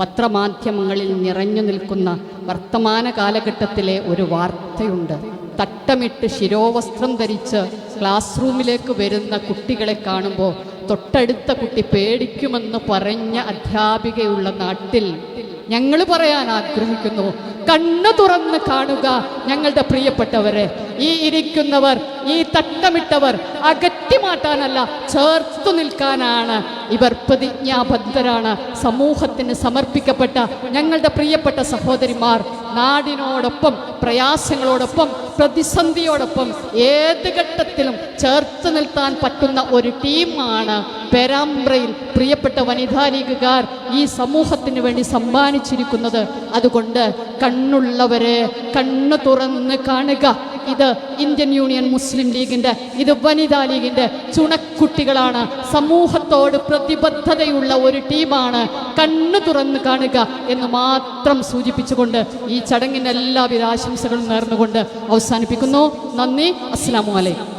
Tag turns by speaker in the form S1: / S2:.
S1: പത്രമാധ്യമങ്ങളിൽ നിറഞ്ഞു നിൽക്കുന്ന വർത്തമാന കാലഘട്ടത്തിലെ ഒരു വാർത്തയുണ്ട്. തട്ടമിട്ട് ശിരോവസ്ത്രം ധരിച്ച് ക്ലാസ് റൂമിലേക്ക് വരുന്ന കുട്ടികളെ കാണുമ്പോൾ തൊട്ടടുത്ത കുട്ടി പേടിക്കുമെന്ന് പറഞ്ഞ അധ്യാപികയുള്ള നാട്ടിൽ ഞങ്ങൾ പറയാൻ ആഗ്രഹിക്കുന്നു. കണ്ണു തുറന്ന് കാണുക ഞങ്ങളുടെ പ്രിയപ്പെട്ടവരെ. ഈ ഇരിക്കുന്നവർ ഈ തട്ടമിട്ടവർ അകറ്റി മാറ്റാനല്ല ചേർത്തു നിൽക്കാനാണ്. ഇവർ പ്രതിജ്ഞാബദ്ധരാണ്. സമൂഹത്തിന് സമർപ്പിക്കപ്പെട്ട ഞങ്ങളുടെ പ്രിയപ്പെട്ട സഹോദരിമാർ നാടിനോടൊപ്പം പ്രയാസങ്ങളോടൊപ്പം പ്രതിസന്ധിയോടൊപ്പം ഏത് ഘട്ടത്തിലും ചേർത്ത് നിൽക്കാൻ പറ്റുന്ന ഒരു ടീമാണ് പെരാമ്പ്രയിൽ പ്രിയപ്പെട്ട വനിതാ ലീഗുകാർ ഈ സമൂഹത്തിന് വേണ്ടി സമ്മാനിച്ചിരിക്കുന്നത്. അതുകൊണ്ട് കണ്ണുള്ളവരെ കണ്ണു തുറന്ന് കാണുക. ഇത് ഇന്ത്യൻ യൂണിയൻ മുസ്ലിം ലീഗിന്റെ ഇത് വനിതാ ലീഗിന്റെ ചുണക്കുട്ടികളാണ്. സമൂഹത്തോട് പ്രതിബദ്ധതയുള്ള ഒരു ടീമാണ് കണ്ണു തുറന്ന് കാണുക എന്ന് മാത്രം സൂചിപ്പിച്ചുകൊണ്ട് ഈ ചടങ്ങിന്റെ എല്ലാവിധ ആശംസകളും നേർന്നുകൊണ്ട് അവസാനിപ്പിക്കുന്നു. നന്ദി. അസ്സാം വലൈക്കും